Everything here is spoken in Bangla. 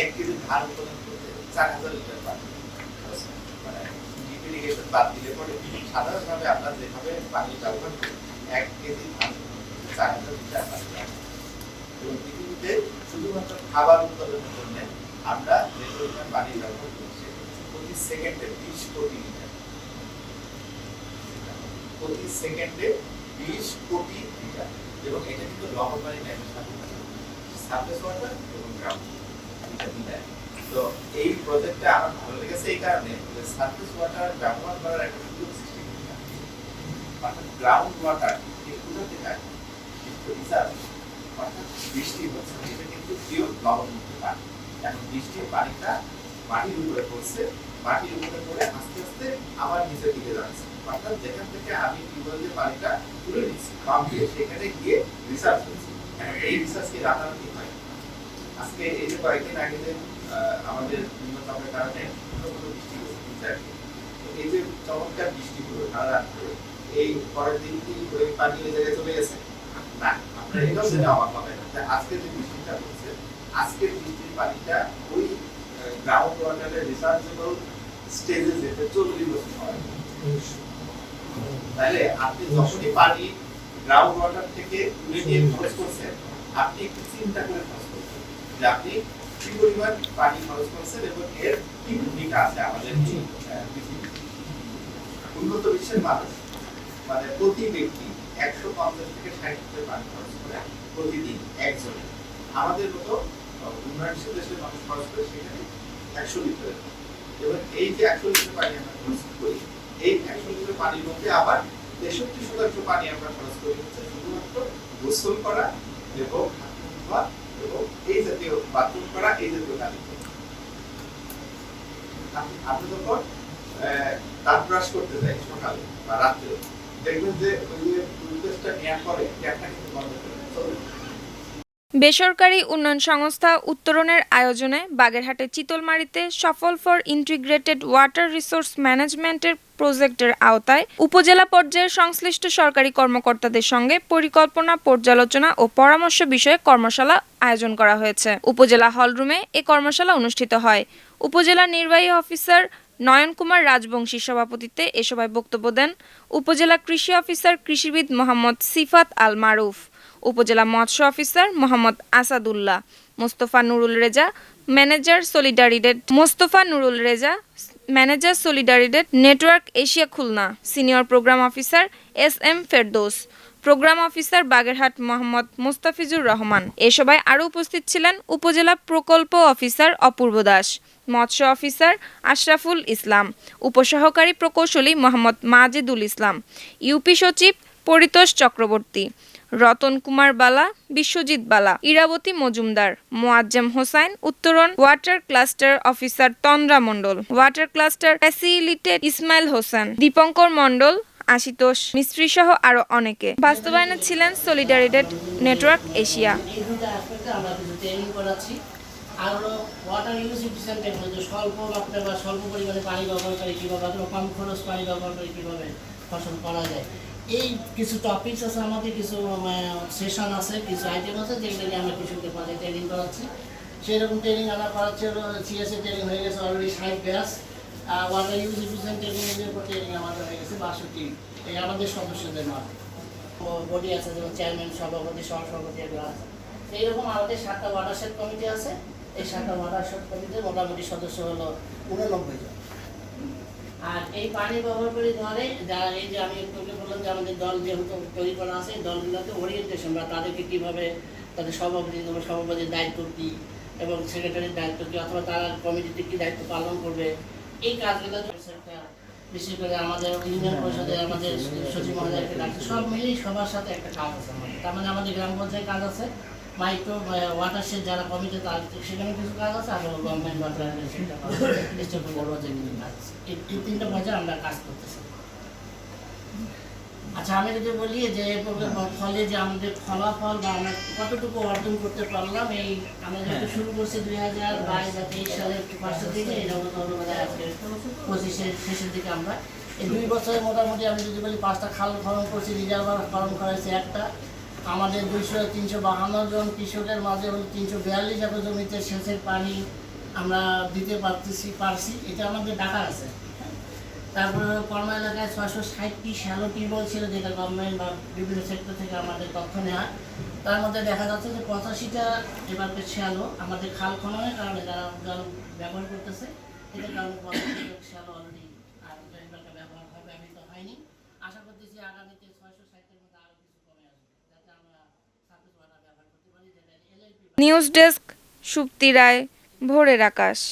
এক কেজি ধান মানে বাদ দিলে সাধারণভাবে আমরা যেভাবে পানি ব্যবহার করি চার হাজার লিটার এবং পৃথিবীতে শুধুমাত্র খাবার উৎপাদনের জন্য আমরা যে পরিমাণ পানি ব্যবহার করছি প্রতি সেকেন্ডে বিশ কোটি লিটার। প্রতি সেকেন্ডে বিশ কোটি লিটার। এবং এটা কিন্তু লবণ পানি নেয় সারফেস ওয়াটার এবং গ্রাউন্ড এটা মিলায় তো এই প্রজেক্টটা আমার ভালো লেগেছে এই কারণে যে সারফেস ওয়াটার ব্যবহার করার একটা সুযোগ সৃষ্টি করতে হবে। অর্থাৎ গ্রাউন্ড ওয়াটার এই কোথা থেকে আসে? কিন্তু রিজার্ভ অর্থাৎ বৃষ্টি হচ্ছে, এটা কিন্তু পিওর লবণমুক্ত পানি এখন বৃষ্টির পানিটা মাটির উপরে পড়ছে, মাটির উপরে পড়ে আস্তে আস্তে আবার নিচের দিকে যাচ্ছে অর্থাৎ যেখান থেকে আমি টিউবওয়েল দিয়ে পানিটা তুলে নিচ্ছি পাম্প দিয়ে সেখানে গিয়ে রিসার্চ হচ্ছে এখন এই রিসার্চ কি রাতারাতি হয় না। আজকে এই যে কয়েকদিন আগে যে আমাদের নিম্নচাপের কারণে বৃষ্টি তো এই যে চমৎকার বৃষ্টি হলো সারা এই পরের দিন কি ওই পানি ওই জায়গায় চলে গেছে? না আপনার এটাও জেনে অবাক যে আজকে যে বৃষ্টিটা হচ্ছে আজকের বৃষ্টির পানিটা ওই গ্রাউন্ড ওয়াটারের রিসার্চেবল স্টেজে যেতে চল্লিশ বছর লাগে। তাহলে আপনি যখনই পানি গ্রাউন্ড ওয়াটার থেকে তুলে নিয়ে খরচ করছেন আপনি একটু চিন্তা করে খরচ যে আপনি কি পরিমাণ পানি খরচ করছেন এবং এর কি ভূমিকা আছে আমাদের উন্নত বিশ্বের মানুষ মানে প্রতি ব্যক্তি একশো পঞ্চাশ থেকে ষাট লিটার পানি খরচ করে প্রতিদিন একজনে। আমাদের মতো উন্নয়নশীল দেশের মানুষ খরচ করে সেখানে একশো লিটার। এবং এই যে একশো লিটার পানি আমরা খরচ করি এই একশো লিটার পানির মধ্যে আবার তেষট্টি শতাংশ পানি আমরা খরচ করি হচ্ছে শুধুমাত্র গোসল করা এবং হাত এবং এই জাতীয় করা, এই জাতীয় কাজ আপনি যখন দাঁত ব্রাশ করতে যাই সকালে বা রাত্রে, দেখবেন যে ওই যে টুথপেস্টটা ট্যাপটা কিন্তু বন্ধ করে। বেসরকারি উন্নয়ন সংস্থা উত্তরণের আয়োজনে বাগেরহাটে চিতলমারিতে সফল ফর ইন্টিগ্রেটেড ওয়াটার রিসোর্স ম্যানেজমেন্টের প্রজেক্টের আওতায় উপজেলা পর্যায়ের সংশ্লিষ্ট সরকারি কর্মকর্তাদের সঙ্গে পরিকল্পনা, পর্যালোচনা ও পরামর্শ বিষয়ে কর্মশালা আয়োজন করা হয়েছে। উপজেলা হলরুমে এ কর্মশালা অনুষ্ঠিত হয়। উপজেলা নির্বাহী অফিসার নয়ন কুমার রাজবংশীর সভাপতিত্বে এ সভায় বক্তব্য দেন উপজেলা কৃষি অফিসার কৃষিবিদ মোহাম্মদ সিফাত আল মারুফ, উপজেলা মৎস্য officer Mohammad Asadullah, Mostafa Nurul Reza, manager Solidaridad Mostafa Nurul Reza manager Solidaridad network Asia Khulna, senior programme officer S M Ferdous, programme officer Bagerhat Mohammad Mostafizur Rahman. এ সভায় আরও উপস্থিত ছিলেন উপজেলা প্রকল্প অফিসার অপূর্ব দাস, মৎস্য অফিসার আশরাফুল ইসলাম, উপসহকারী প্রকৌশলী মোহাম্মদ মাজেদুল ইসলাম, ইউপি সচিব পরিতোষ চক্রবর্তী রতন কুমার বালা, বিশ্বজিৎ বালা, Irabati Majumdar, Moazzem Hossain, Uttaran water cluster officer Tandra Mondal, water cluster facilitate Ismail Hossain, Dipankar Mondal, Ashitosh Mistri সহ আরও অনেকে। বাস্তবায়নে ছিলেন Solidaridad network Asia. Water use efficient technology স্বল্প বা স্বল্প পরিমাণে পানি ব্যবহার করে কীভাবে অথবা কম খরচ পানি ব্যবহার করে কীভাবে ফসল করা যায় এই কিছু টপিকস আছে আমাদের কিছু সেশন আছে, কিছু আইটেম আছে যেগুলো নিয়ে আমরা কৃষকদের মাঝে ট্রেনিং করাচ্ছি। সেই রকম ট্রেনিং আমরা করাচ্ছি সিএসএ ট্রেনিং হয়ে গেছে অলরেডি ষাট ব্যাস ওয়াটার ইউজ এফিসিয়েন্ট টেকনোলজির উপর ট্রেনিং আমাদের হয়ে গেছে বাষট্টি। এই আমাদের সদস্যদের মাধ্যমে। বডি আছে, যেমন চেয়ারম্যান সভাপতি, সহসভাপতি এগুলো আছে। এইরকম আমাদের সাতটা ওয়াটারশেড কমিটি আছে। এই সাতটা ওয়াটারশেড কমিটিতে মোটামুটি সদস্য হলো উননব্বই জন। আর এই পানি ব্যবহার করে ধরে যারা এই যে আমি একটু যে আমাদের দল যেহেতু তৈরি করা আছে দলগুলোতে ওরিয়েন্টেশন বা তাদেরকে কীভাবে তাদের সভাপতি তোমার সভাপতির দায়িত্ব কী এবং সেক্রেটারির দায়িত্ব কী অথবা তারা কমিটিতে কী দায়িত্ব পালন করবে, এই কাজগুলো বিশেষ করে আমাদের ইউনিয়ন পরিষদে আমাদের সচিব মহোদয়কে ডাকছে। সব মিলিয়ে সবার সাথে একটা কাজ আছে তার মানে আমাদের গ্রাম পঞ্চায়েত কাজ আছে, মাইক্রো ওয়াটারশেড যারা কমিটি তার সেখানে কিছু কাজ আছে, আর গভর্নমেন্ট ওয়াটার আছে। এই তিনটা পর্যায়ে আমরা কাজ করতেছি। আচ্ছা আমি যদি বলি যে এই ফলে যে আমাদের ফলাফল বা আমরা কতটুকু অর্জন করতে পারলাম এই আমরা যেহেতু শুরু করছি দুই হাজার বাইশ বা তেইশ সালের পাঁচটার দিকে এই রকম অনুবাদে আজকে পঁচিশের শেষের দিকে আমরা। এই দুই বছরে মোটামুটি আমি যদি বলি পাঁচটা খাল খনন করছি রিজার্ভার খনন করেছি একটা। আমাদের দুইশো তিনশো বাহান্ন জন কৃষকের মাঝে হলো তিনশো বিয়াল্লিশ একর জমিতে সেচের পানি আমরা দিতে পারতেছি পারছি। এটা আমাদের ডাকা আছে। তারপরে কর্মা এলাকায় ছয়শো ষাটটি শ্যালো টিউবওয়েল ছিল যেটা গভর্নমেন্ট বা বিভিন্ন সেক্টর থেকে আমাদের তথ্য নেওয়া। তার মধ্যে দেখা যাচ্ছে যে পঁচাশিটা এবার শ্যালো, আমাদের খাল খননের কারণে যারা জল ব্যবহার করতেছে এটার কারণে পঁচাশিটা শ্যালো অলরেডি আর ব্যবহার আমি হয়নি। আশা করতেছি আগামীতে ছয়শো ষাটের মধ্যে আরও কিছু কমে আসবে, যাতে আমরা ব্যবহার করতে পারি নিউজ ডেস্ক সুপ্তি রায় ভোরের আকাশ